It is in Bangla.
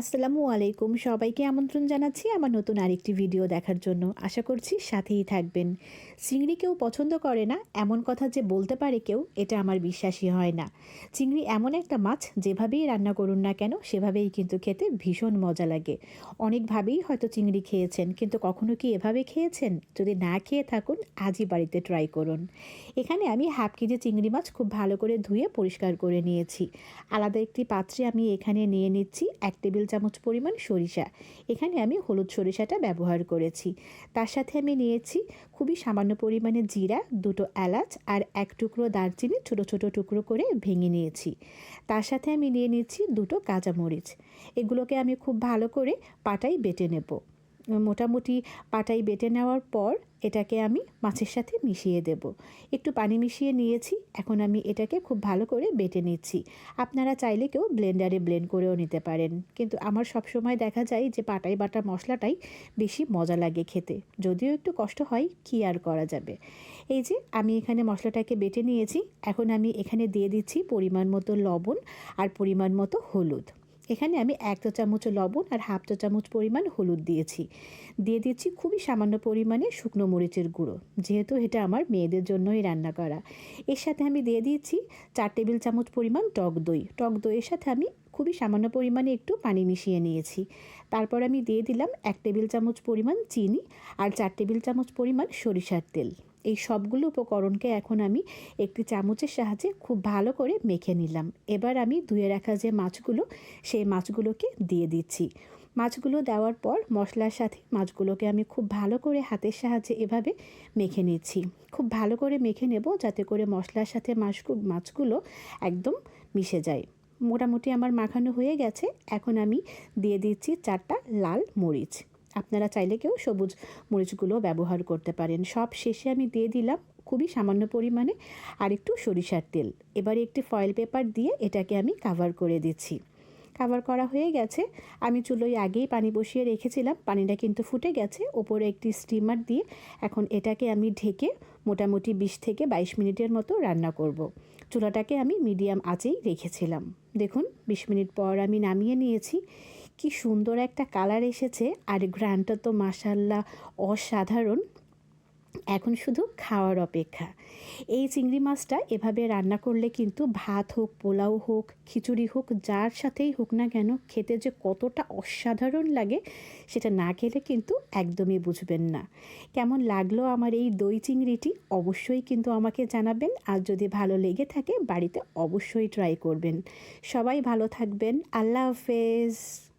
আসসালামু আলাইকুম। সবাইকে আমন্ত্রণ জানাচ্ছি আমার নতুন আরেকটি ভিডিও দেখার জন্য। আশা করছি সাথেই থাকবেন। চিংড়ি কেউ পছন্দ করে না, এমন কথা যে বলতে পারে কেউ, এটা আমার বিশ্বাসই হয় না। চিংড়ি এমন একটা মাছ, যেভাবেই রান্না করুন না কেন, সেভাবেই কিন্তু খেতে ভীষণ মজা লাগে। অনেকভাবেই হয়তো চিংড়ি খেয়েছেন, কিন্তু কখনো কি এভাবে খেয়েছেন? যদি না খেয়ে থাকুন, আজই বাড়িতে ট্রাই করুন। এখানে আমি হাফ কেজি চিংড়ি মাছ খুব ভালো করে ধুয়ে পরিষ্কার করে নিয়েছি। আলাদা একটি পাত্রে আমি এখানে নিয়ে নিচ্ছি, এক টেবিল চামচ পরিমাণ সরিষা। এখানে আমি হলুদ সরিষাটা ব্যবহার করেছি। তার সাথে আমি নিয়েছি খুবই সামান্য পরিমাণে জিরা, দুটো এলাচ আর এক টুকরো দারচিনি ছোটো ছোটো টুকরো করে ভেঙে নিয়েছি। তার সাথে আমি নিয়ে নিচ্ছি দুটো কাঁচামরিচ। এগুলোকে আমি খুব ভালো করে পাটাই বেটে নেব। মোটামুটি পাটাই বেটে নেওয়ার পর এটাকে আমি মাছের সাথে মিশিয়ে দেব। একটু পানি মিশিয়ে নিয়েছি, এখন আমি এটাকে খুব ভালো করে বেটে নিচ্ছি। আপনারা চাইলে কেউ ব্লেন্ডারে ব্লেন্ড করেও নিতে পারেন। কিন্তু আমার সব সময় দেখা যায় যে পাটাই বাটা মশলাটাই বেশি মজা লাগে খেতে। যদিও একটু কষ্ট হয়, কী আর করা যাবে। এই যে আমি এখানে মশলাটাকে বেটে নিয়েছি, এখন আমি এখানে দিয়ে দিচ্ছি পরিমাণ মতো লবণ আর পরিমাণ মতো হলুদ। এখানে আমি এক চা চামচ লবণ আর হাফ চা চামচ পরিমাণ হলুদ দিয়েছি। দিয়ে দিচ্ছি খুবই সামান্য পরিমাণে শুকনো মরিচের গুঁড়ো, যেহেতু এটা আমার মেয়েদের জন্যই রান্না করা। এর সাথে আমি দিয়ে দিয়েছি চার টেবিল চামচ পরিমাণ টক দই। টক দইয়ের সাথে আমি খুবই সামান্য পরিমাণে একটু পানি মিশিয়ে নিয়েছি। তারপর আমি দিয়ে দিলাম এক টেবিল চামচ পরিমাণ চিনি আর চার টেবিল চামচ পরিমাণ সরিষার তেল। এই সবগুলো উপকরণকে এখন আমি একটি চামচের সাহায্যে খুব ভালো করে মেখে নিলাম। এবার আমি ধুয়ে রাখা যে মাছগুলো, সেই মাছগুলোকে দিয়ে দিচ্ছি। মাছগুলো দেওয়ার পর মশলার সাথে মাছগুলোকে আমি খুব ভালো করে হাতের সাহায্যে এভাবে মেখে নিচ্ছি। খুব ভালো করে মেখে নেব যাতে করে মশলার সাথে মাছগুলো মাছগুলো একদম মিশে যায়। মোটামুটি আমার মাখানো হয়ে গেছে। এখন আমি দিয়ে দিচ্ছি চারটা লাল মরিচ। আপনারা চাইলে কেউ সবুজ মরিচগুলো ব্যবহার করতে পারেন। সব শেষে আমি দিয়ে দিলাম খুবই সামান্য পরিমাণে আর একটু সরিষার তেল। এবারে একটি ফয়েল পেপার দিয়ে এটাকে আমি কাভার করে দিচ্ছি। কাভার করা হয়ে গেছে। আমি চুলোয় আগেই পানি বসিয়ে রেখেছিলাম। পানিটা কিন্তু ফুটে গেছে। ওপরে একটি স্টিমার দিয়ে এখন এটাকে আমি ঢেকে মোটামুটি বিশ থেকে বাইশ মিনিটের মতো রান্না করব। চুলাটাকে আমি মিডিয়াম আঁচেই রেখেছিলাম। দেখুন, বিশ মিনিট পর আমি নামিয়ে নিয়েছি। কি সুন্দর একটা কালার এসেছে। আর ঘ্রানটা তো মাসাল্লাহ অসাধারণ। এখন শুধু খাওয়ার অপেক্ষা। এই চিংড়ি মাছটা এভাবে রান্না করলে কিন্তু ভাত হোক, পোলাও হোক, খিচুড়ি হোক, যার সাথেই হোক না কেন খেতে যে কতটা অসাধারণ লাগে সেটা না খেলে কিন্তু একদমই বুঝবেন না। কেমন লাগল আমার এই দই চিংড়িটি অবশ্যই কিন্তু আমাকে জানাবেন। আর যদি ভালো লেগে থাকে বাড়িতে অবশ্যই ট্রাই করবেন। সবাই ভালো থাকবেন। আল্লাহ হাফেজ।